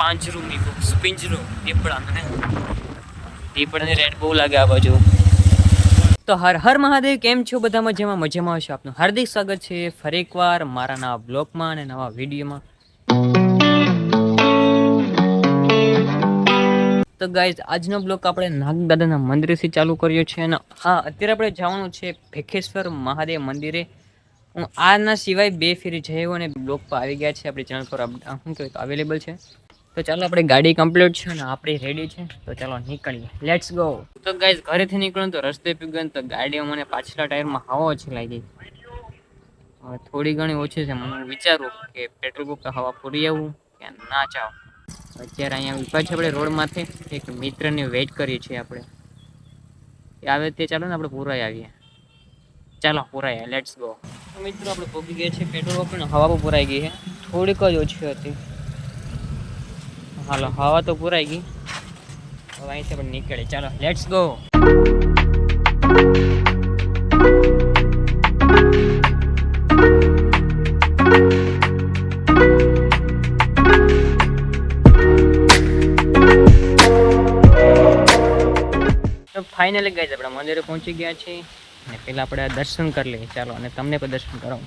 પાંજરું મીકું પિંજરું દીપડાને દીપડાની રેડ બહુ લાગે આ બાજુ. તો હર હર મહાદેવ, કેમ છો બધા મજામાં? મજામાં હશો આપનું હાર્દિક સ્વાગત છે ફરી એકવાર મારા નવા બ્લોગમાં અને નવા વિડીયોમાં. તો ગાઈઝ આજનો બ્લોક આપણે નાગદાદાના મંદિરેથી ચાલુ કર્યો છે અને હા, અત્યારે આપણે જવાનું છે ભેખેશ્વર મહાદેવ મંદિરે. હું આના સિવાય બે ફેરી જયો અને બ્લોક પર આવી ગયા છે. આપણી ચેનલ પર શું કહેવાય અવેલેબલ છે. તો ચાલો આપણે ગાડી કમ્પ્લીટ છે ને આપણી રેડી છે. તો ચાલો નીકળીએ. લેટ્સ ગો તો ગાઈઝ ઘરેથી નીકળ્યું તો રસ્તે પીગન તો ગાડી મને પાછલા ટાયરમાં હવા ઓછી લાગી. હવે થોડી ઘણી ઓછી છે. મને વિચારું કે પેટ્રોલ પંપ હવા પૂરી આવું કે ના ચાવ. અત્યારે અહીંયા ઊભા છે આપણે રોડમાંથી. એક મિત્રની વેઇટ કરીએ છીએ આપણે. એ આવે તે ચાલો ને આપણે પૂરાઈ આવીએ. ચાલો, પૂરાઈ લેટ્સ ગો મિત્રો, આપણે પહોંચી ગયા છે પેટ્રોલ પંપ હવા પણ પૂરાઈ ગઈ છે. થોડીક જ ઓછી હતી. હાલો, હવા તો પૂરાઈ ગઈ. હવે અહીંથી પણ નીકળે ચાલો લેટ્સ ગો ફાઇનલી ગઈ આપણે મંદિરે પહોંચી ગયા છીએ. અને પહેલાં આપણે દર્શન કરી લઈએ. ચાલો, અને તમને પણ દર્શન કરાવું.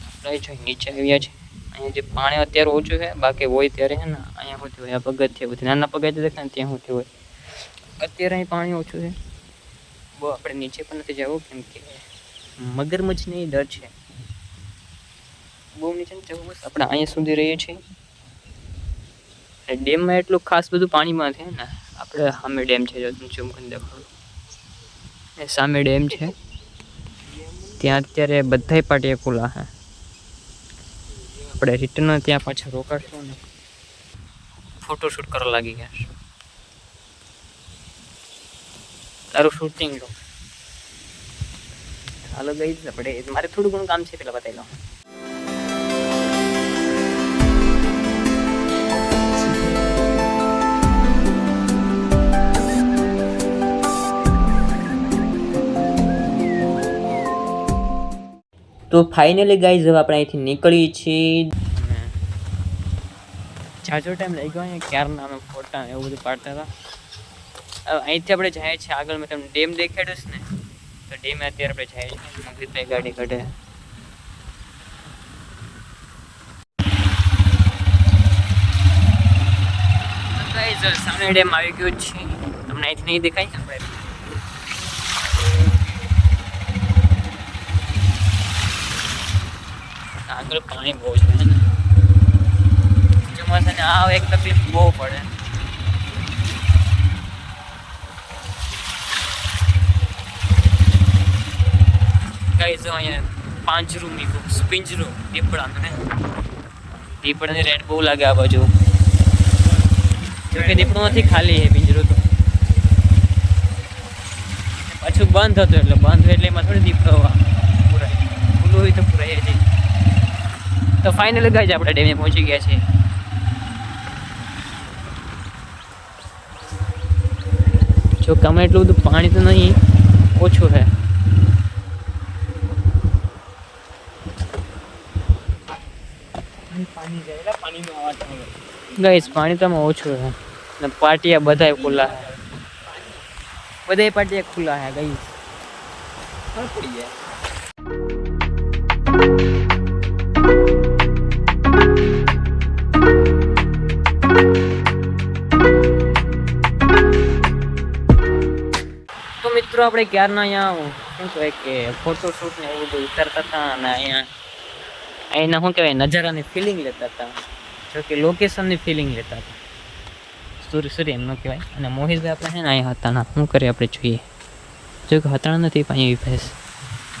આપણે જો નીચે આવ્યા છે અહીંયા જે પાણી અત્યારે ઓછું છે, બાકી હોય ત્યારે છે ને, અહીંયા હોતી હોય આ પગથિયા હોતી નાના પગથિયા દેખાય ને ત્યાં હોતી હોય. અત્યારે અહીં પાણી ઓછું છે. બહુ આપણે નીચે પણ નથી જવું, કેમ કે મગરમચ્છની ડર છે. બહુ નીચે જવું, બસ આપણે અહીંયા સુધી રહીએ છીએ. ડેમમાં એટલું ખાસ બધું પાણીમાં છે ને, આપણે સામે ડેમ છે ઝૂમ કરીને દેખાડું. એ સામે ડેમ છે. ત્યાં અત્યારે બધાય પાટીએ ખુલ્લા છે. આપણે રિટર્ન ત્યાં પાછા રોકાશું ને. ફોટોશૂટ કરવા લાગી ગયા તારું શૂટિંગ લો ચાલો ગઈ આપણે મારે થોડું ઘણું કામ છે, પેલા બતાવી લઉં તો ફાઇનલી ગાઈઝ હવે આપણે અહીંથી નીકળીએ છીએ. જાજો ટાઈમ લઈ ગયો અહીંયા? ક્યારના અમે ફોટા એવું બધું પાડતા હતા? અહીંથી આપણે જાય છે આગળ. મેં તમને ડેમ દેખાડ્યો છે ને? તો ડેમે અત્યારે આપણે જાય છે મગરીભાઈ ગાડી કાઢે. સામે ડેમ આવી ગયો છે. તમને અહીંથી નહીં દેખાય? આપણે આગળ પાણી બહુ છે ને? ચોમાસાને આ એક તકલીફ બહુ પડે. કઈ જો અહીંયા પાંજરું મીકું પિંજરું દીપડાનું ને દીપડાની રેડ બહુ લાગે આ બાજુ. જોકે દીપડું નથી ખાલી છે પિંજરું તો. પાછું બંધ હતું એટલે, બંધ એટલે એમાં થોડી દીપડો પૂરાય. ખુલ્લું હોય તો પૂરાય જ. તો ફાઇનલી ગાઈઝ આપણે ડેમે પહોંચી ગયા છીએ. જો કમે એટલું બધું પાણી તો નહીં, ઓછું છે. ગઈશ પાણી તો ઓછું છે. ને પાટિયા બધાય ખુલ્લા છે. બધાય પાટિયા ખુલ્લા છે ગઈશ પડી જાય મિત્રો આપણે ક્યારના અહીંયા શું કહેવાય કે ફોટોશૂટ ને એવું બધું ઉતારતા હતા અને અહીંયા અહીંના શું કહેવાય નજારાની ફિલિંગ લેતા હતા. જો કે લોકેશનની ફિલિંગ લેતા હતા. સોરી સોરી એમનું કહેવાય. અને મોહિતભાઈ આપણે હે ને અહીંયા હતા ના શું કરીએ આપણે જોઈએ. જો કે હતા નથી પણ અહીં ફેસ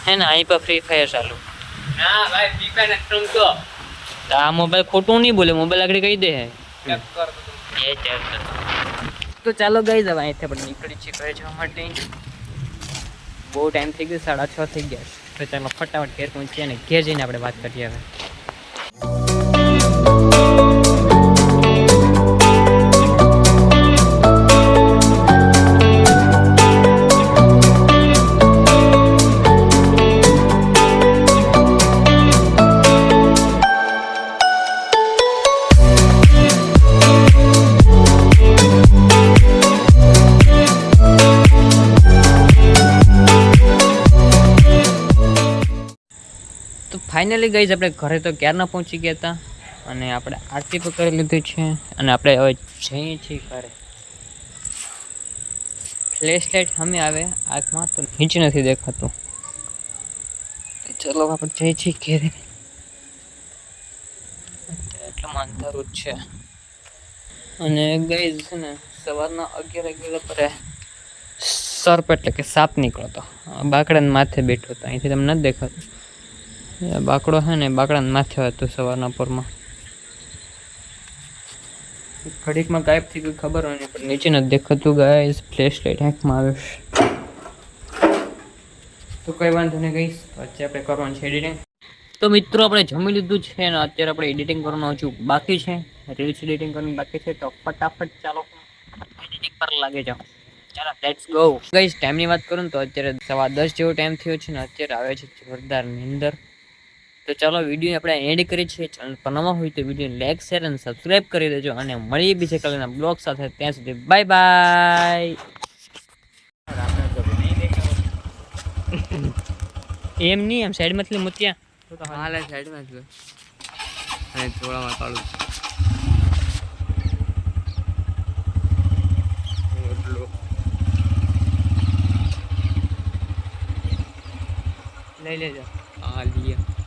હે ને અહીં પર ફ્રી ફાયર ચાલુ. ના ભાઈ ફ્રી ફાયર રમતો તો. આ મોબાઈલ ખોટું નહીં બોલે મોબાઈલ આગળ કહી દે. એ તો ચાલો ગઈ જવા અહીંથી આપણે નીકળી છીએ ઘરે જવા માટે. બહુ ટાઈમ થઈ ગયો, સાડા છ થઈ ગયા. તો ચાલો ફટાફટ ઘેર પહોંચીએ અને ઘેર જઈને આપણે વાત કરીએ હવે. ફાઇનલી ગઈ આપણે ઘરે તો ક્યારના પહોંચી ગયા હતા અને આપણે આરતી પણ કરી લીધી છે. અને આપણે હવે જઈએ છીએ ઘરે. ફ્લેશ લાઇટ સામે આવે, આંખમાં તો નીચે નથી દેખાતું. ચલો આપણે જઈએ છીએ ઘેરે. એટલામાં અંધારું જ છે. અને ગઈ છે ને, સવારના અગિયાર અગિયાર પર સર્પ એટલે કે સાપ નીકળતો. બાકડાને માથે બેઠો હતો. અહીંથી તમને નથી દેખાતું. બાકડો છે ને બાકડાને માથે હતું સવારના પોરમાં. ઘડીકમાં ગાયબ થઈ ગયું, ખબર હોય પણ નીચે નથી દેખાતું ગાય ફ્લેશ લાઇટ આંખમાં આવે. તો કઈ વાંધો નહીં ગઈશ વચ્ચે આપણે કરવાનું છે એડિટિંગ તો મિત્રો, આપણે જમી લીધું છે ને અત્યારે આપણે એડિટિંગ કરવાનું હજુ બાકી છે. રીલ્સ એડિટિંગ કરવાનું બાકી છે, તો ફટાફટ ચાલો. એડિટિંગ પર લાગે જાઓ. ચાલો લેટ્સ ગો ગઈશ ટાઈમની વાત કરું તો અત્યારે સવા દસ જેવો ટાઈમ થયો છે ને, અત્યારે આવે છે જોરદાર નિંદર. તો ચાલો વીડિયો આપણે એડ કરી છીએ. ચેનલ પર નવા હોય તો વીડિયો લાઈક શેર અને સબસ્ક્રાઈબ કરી દેજો અને મળીએ બીજે કલરના બ્લોગ સાથે. ત્યાં સુધી બાય બાય એમ નહીં એમ સાઈડમાંથી મૂત્યા હાલે સાઈડમાં જ. અને લઈ લેજો. હા લીયા.